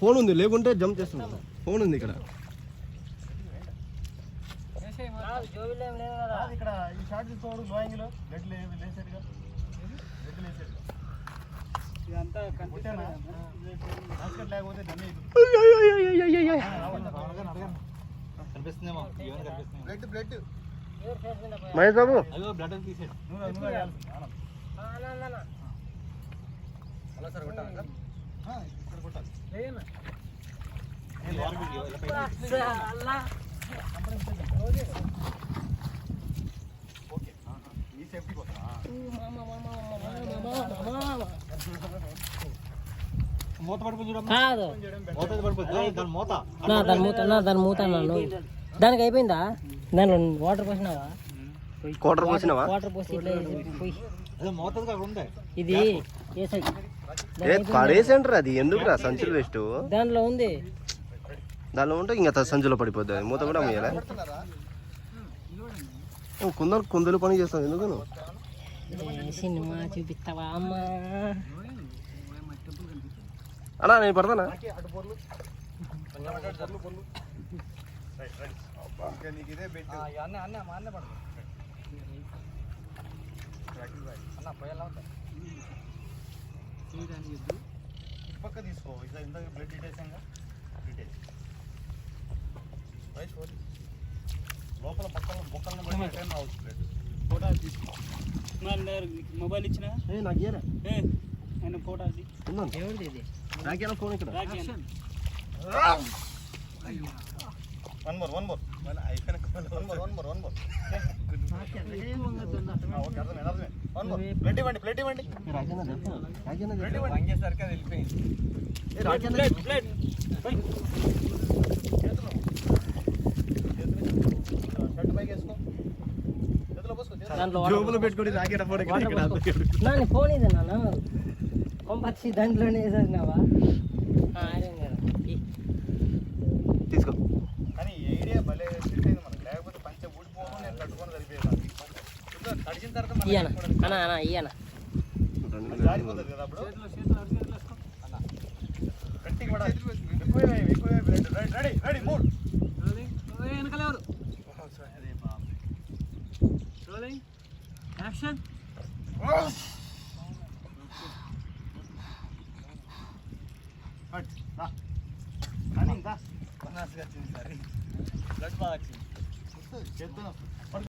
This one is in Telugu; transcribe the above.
ఫోన్ ఉంది లేకుంటే జంప్ చేస్తున్నాను ఫోన్ ఉంది ఇక్కడ. ఈ షార్ట్ తీసుకోవడం లోయింగ్లో. బ్లడ్ లేసేట్టుగా. బ్లడ్ లేసేట్టుగా. ఇదంతా లేకపోతే కనిపిస్తుందేమో blood blood? Mahesh Babu blood అలా సార్ కొట్టాలి ఇక్కడ కొట్టాలి లేయన్నా. అల్లా. ఓకే ఈ సేఫ్టీ కోసం మూత పడిపోయి చూడమ్మా కాదు మూత పడిపోతుంది దాని మూత నా దాని మూత నా దాని మూత అన్నాను దానికి అయిపోయిందా దానిలో వాటర్ పోసినావా వాటర్ పోసి ఇట్లా పోయి మూత ఉంది ఇది ఏ పడేసేంటారు అది ఎందుకురా సంచులు వేస్ట్? దాంట్లో ఉంది. దానిలో ఉంటే ఇంకా సంచులో పడిపోద్ది అది. మూత కూడా అమ్మేయాలా? కుందరు కుందలు పని చేస్తాం ఎందుకు సినిమా చూపిస్తావా అమ్మా? అన్నా నేను పడతానా? అన్న అన్న పోయేలా ఉంటాయి పక్క తీసుకో. ఇట్లా ఇందాక blood details details right four లోపల పక్కన బొక్కలను బట్టి టైం రావచ్చు బ్లడ్ ఫోటో తీసుకో. మొబైల్ ఇచ్చిన? ఏ నాకు ఇయ్యరా? ఏ ఆయన ఫోటో అది. ఎవరిది ఇది? నాకేనా ఫోన్ ఇక్కడ. One more one more one more blood ఇవ్వండి బ్లడ్ ఇవ్వండి. వంగేసరికి అది వెళ్ళిపోయింది ప్లేట్ ప్లేట్ పెట్టుకొని రాకేట ఫోన్ ఇది నాన్న. కొంపచ్చి దాంట్లోనే వేసేసినావా? మూడ్. వెనకాల ఎవరు? రోలింగ్ యాక్షన్ కానీ ఇంకా. చేద్దాం.